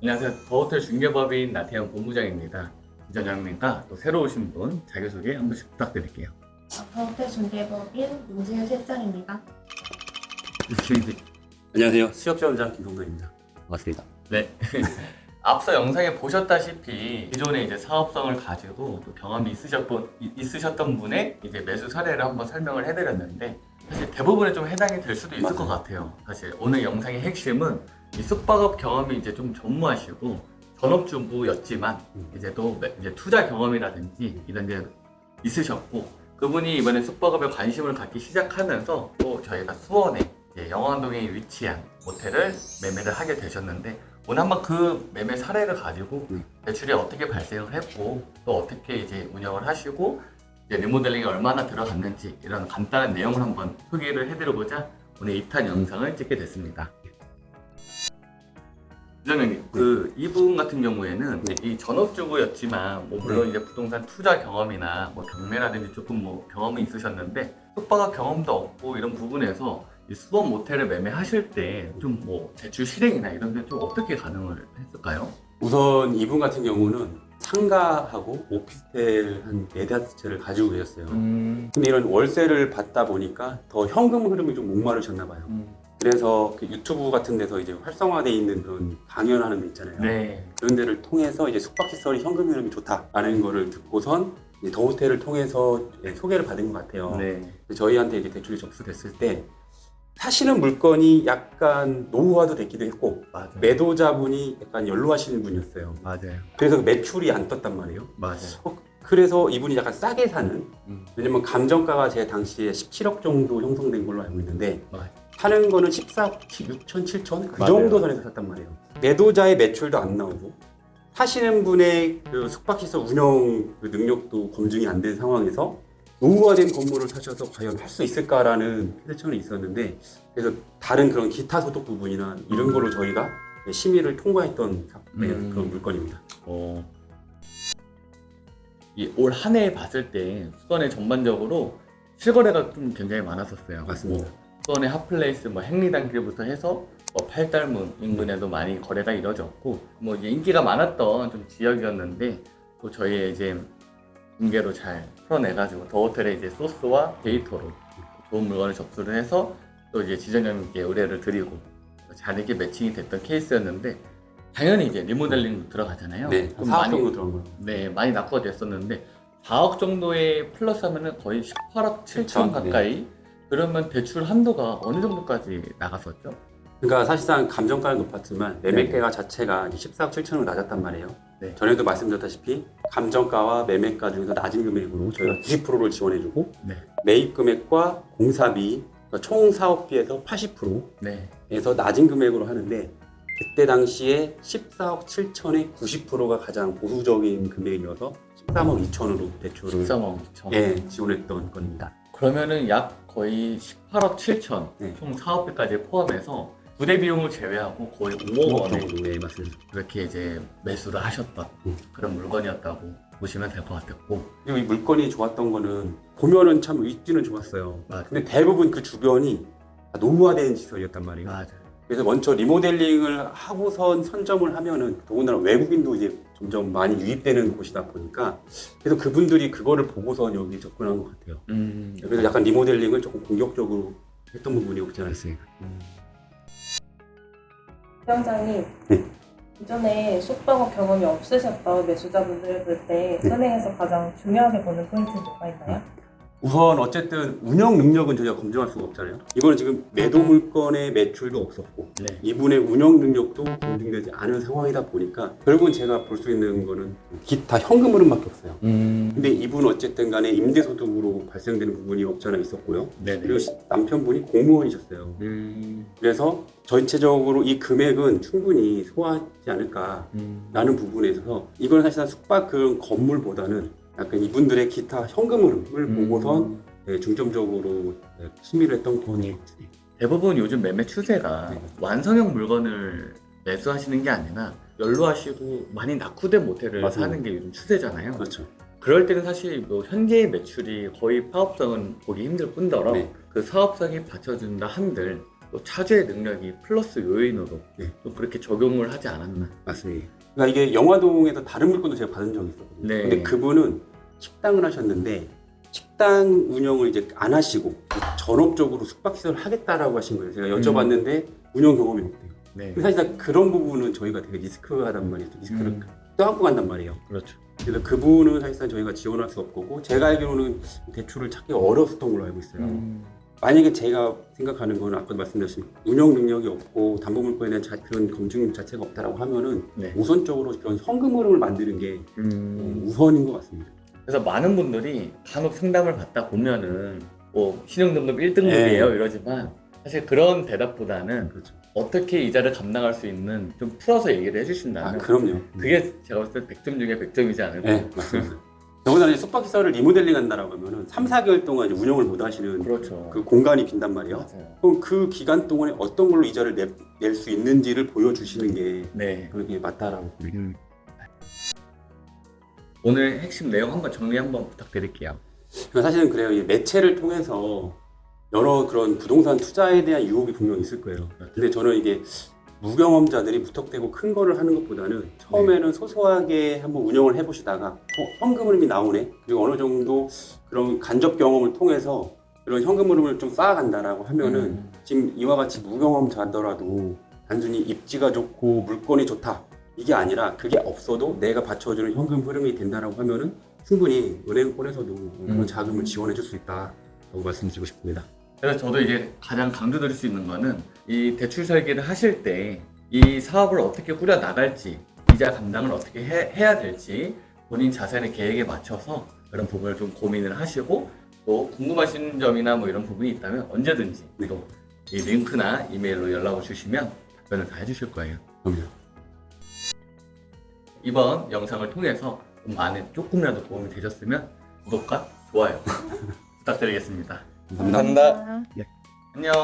안녕하세요. 더호텔 중개법인 나태현 본부장입니다. 이전장님과 또 새로 오신 분 자기소개 한 번씩 부탁드릴게요. 아파트 중개법인 문지현 실장입니다. 안녕하세요. 수협지원장 김성도입니다. 반갑습니다. 네. 앞서 영상에 보셨다시피 기존에 이제 사업성을 가지고 또 경험이 있으셨던, 있으셨던 분의 이제 매수 사례를 한번 설명을 해드렸는데 사실 대부분에 좀 해당이 될 수도 있을 것 같아요. 사실 오늘 영상의 핵심은 이 숙박업 경험이 이제 좀 전무하시고 전업주부였지만 이제 또 매- 이제 투자 경험이라든지 이런 게 있으셨고 그분이 이번에 숙박업에 관심을 갖기 시작하면서 또 저희가 수원에 이제 영암동에 위치한 호텔을 매매를 하게 되셨는데 오늘 한번 그 매매 사례를 가지고 음. 대출이 어떻게 발생을 했고 또 어떻게 이제 운영을 하시고 리모델링이 얼마나 들어갔는지 이런 간단한 내용을 한번 소개를 해드려보자 오늘 2탄 영상을 찍게 됐습니다. 부장님, 그 이분 같은 경우에는 네. 이 전업주부였지만 뭐 물론 이제 부동산 투자 경험이나 뭐 경매라든지 조금 뭐 경험이 있으셨는데 숙박업 경험도 없고 이런 부분에서 이 수원 모텔을 매매하실 때 좀 뭐 대출 실행이나 이런 게 좀 어떻게 가능을 했을까요? 우선 이분 같은 경우는 상가하고 오피스텔 한네 대채를 가지고 계셨어요. 음, 근데 이런 월세를 받다 보니까 더 현금 흐름이 좀 목마르셨나 봐요. 음, 그래서 그 유튜브 같은 데서 이제 활성화돼 있는 그런 강연하는 데 있잖아요. 네. 그런 데를 통해서 이제 숙박시설이 현금 흐름이 좋다라는 거를 듣고선 이제 더 호텔을 통해서 예, 소개를 받은 것 같아요. 네. 저희한테 이제 대출이 접수됐을 때 사실은 물건이 약간 노후화도 됐기도 했고 맞아요. 매도자분이 약간 연로하시는 분이었어요. 맞아요. 그래서 그 매출이 안 떴단 말이에요. 맞아요. 어, 그래서 이분이 약간 싸게 사는 음, 왜냐면 감정가가 제 당시에 17억 정도 형성된 걸로 알고 있는데 맞아요. 사는 거는 14억 6천 7천 그 맞아요. 정도 선에서 샀단 말이에요. 매도자의 매출도 안 나오고 사시는 분의 그 숙박시설 운영 그 능력도 검증이 안 된 상황에서 노후화된 건물을 사셔서 과연 할 수 있을까라는 회대청이 있었는데 그래서 다른 그런 기타 소득 부분이나 이런 걸로 저희가 심의를 통과했던 음. 그런 물건입니다. 어, 이올한 해 봤을 때 수원에 전반적으로 실거래가 좀 굉장히 많았었어요. 맞습니다. 뭐 수원의 핫플레이스, 뭐 행리단길부터 해서 뭐 팔달문 인근에도 많이 거래가 이뤄졌고 뭐 이제 인기가 많았던 좀 지역이었는데 또 저희의 이제 중계로 잘 풀어내가지고 더 호텔의 이제 소스와 데이터로 좋은 물건을 접수를 해서 또 이제 지점장님께 의뢰를 드리고 잘 이렇게 매칭이 됐던 케이스였는데 당연히 이제 리모델링 들어가잖아요. 네, 좀 4억 많이 정도 들어간 거예요. 네, 많이 낙후가 됐었는데 4억 정도에 플러스 하면은 거의 18억 7천 그쵸, 가까이 그러면 대출 한도가 어느 정도까지 나갔었죠? 그러니까 사실상 감정가는 높았지만 매매가 자체가 이제 14억 7천으로 낮았단 말이에요. 네. 전에도 말씀드렸다시피 감정가와 매매가 중에서 낮은 금액으로 저희가 90%를 지원해주고 네. 매입 금액과 공사비 그러니까 총 사업비에서 80%에서 네. 낮은 금액으로 하는데 그때 당시에 14억 7천의 90%가 가장 보수적인 금액이어서 13억 2천으로 대출을 13억 2천. 예, 지원했던 겁니다. 그러면은 약 거의 18억 7천 네. 총 사업비까지 포함해서 부대 비용을 제외하고 거의 5억 원에 네, 맞습니다. 그렇게 이제 매수를 하셨던 음. 그런 물건이었다고 보시면 될 것 같았고 그리고 이 물건이 좋았던 거는 보면은 참 위치는 좋았어요. 맞아요. 근데 대부분 그 주변이 다 노후화된 시설이었단 말이에요. 맞아요. 그래서 먼저 리모델링을 하고선 선점을 하면은 더군다나 외국인도 이제 점점 많이 유입되는 곳이다 보니까 그래서 그분들이 그거를 보고선 여기 접근한 것 같아요. 음, 그래서 약간 리모델링을 조금 공격적으로 했던 부분이 없지 않아 있습니까? 위 원장님, 네. 기존에 숙박업 경험이 없으셨던 매수자분들을 볼때 네. 은행에서 가장 중요하게 보는 포인트는 뭐가 있나요? 우선 어쨌든 운영 능력은 저희가 검증할 수가 없잖아요. 이거는 지금 매도 물건의 매출도 없었고 네. 이분의 운영 능력도 검증되지 않은 상황이다 보니까 결국은 제가 볼 수 있는 거는 기타 현금 흐름밖에 없어요. 음, 근데 이분 어쨌든 간에 임대소득으로 발생되는 부분이 없지 않아 있었고요. 네네. 그리고 시- 남편분이 공무원이셨어요. 음, 그래서 전체적으로 이 금액은 충분히 소화하지 않을까라는 음. 부분에 있어서 이건 사실상 숙박 그런 건물보다는 약간 이분들의 기타 현금 흐름을 음. 보고선 네, 중점적으로 네, 심의를 했던 건이 대부분 요즘 매매 추세가 네. 완성형 물건을 매수하시는 게 아니라 연로하시고 많이 낙후된 모텔을 맞습니다. 사는 게 요즘 추세잖아요. 그렇죠. 그럴 때는 사실 뭐 현재의 매출이 거의 파업성은 보기 힘들 뿐더러 네. 그 사업성이 받쳐준다 한들 또 차주의 능력이 플러스 요인으로 네. 좀 그렇게 적용을 하지 않았나. 맞습니다. 그러니까 이게 영화동에서 다른 물건도 제가 받은 적이 있었거든요. 네. 근데 그분은 식당을 하셨는데 식당 운영을 이제 안 하시고 전업적으로 숙박시설을 하겠다라고 하신 거예요. 제가 여쭤봤는데 운영 경험이 없대요. 네. 근데 사실상 그런 부분은 저희가 되게 리스크하단 말이에요. 리스크를 음. 떠안고 간단 말이에요. 그렇죠. 그래서 그분은 사실상 저희가 지원할 수 없고 제가 알기로는 대출을 찾기 어려웠던 걸로 알고 있어요. 음. 만약에 제가 생각하는 거는 아까도 말씀드렸지만 운영 능력이 없고 담보물건에 대한 자- 그런 검증 자체가 없다라고 하면은 네. 우선적으로 그런 현금 흐름을 만드는 게 음. 우선인 것 같습니다. 그래서 많은 분들이 간혹 상담을 받다 보면은 뭐 신용 등급 1등급이에요 네. 이러지만 사실 그런 대답보다는 그렇죠. 어떻게 이자를 감당할 수 있는 좀 풀어서 얘기를 아, 해주신다면 그럼요. 그게 제가 봤을 때 100점 중에 100점이지 않을까 네, 맞습니다. 더군다나 이제 숙박시설을 리모델링 한다라고 하면은 3, 4개월 동안 이제 운영을 못 하시는 그렇죠 그 공간이 빈단 말이에요. 맞아요 그럼 그 기간 동안에 어떤 걸로 이자를 낼 수 있는지를 보여주시는 게 네 그게 맞다라고 봅니다. 오늘 핵심 내용 한번 정리 한번 부탁드릴게요 그러니까 사실은 그래요. 이 매체를 통해서 여러 그런 부동산 투자에 대한 유혹이 분명히 있을 거예요. 근데 저는 이게 무경험자들이 무턱대고 큰 거를 하는 것보다는 처음에는 소소하게 한번 운영을 해보시다가 어, 현금 흐름이 나오네. 그리고 어느 정도 그런 간접 경험을 통해서 그런 현금 흐름을 좀 쌓아간다라고 하면은 음. 지금 이와 같이 무경험자더라도 단순히 입지가 좋고 물건이 좋다 이게 아니라 그게 없어도 내가 받쳐주는 현금 흐름이 된다라고 하면은 충분히 은행권에서도 그런 음. 자금을 지원해 줄 수 있다라고 말씀드리고 싶습니다. 그래서 저도 이제 가장 강조드릴 수 있는 거는 이 대출 설계를 하실 때 이 사업을 어떻게 꾸려 나갈지 이자 감당을 어떻게 해, 해야 될지 본인 자산의 계획에 맞춰서 그런 부분을 좀 고민을 하시고 또 궁금하신 점이나 뭐 이런 부분이 있다면 언제든지 네. 또이 링크나 이메일로 연락을 주시면 답변을 다 해주실 거예요. 그럼요. 이번 영상을 통해서 좀 많은 조금이라도 도움이 되셨으면 구독과 좋아요 부탁드리겠습니다. 감사합니다. 안녕.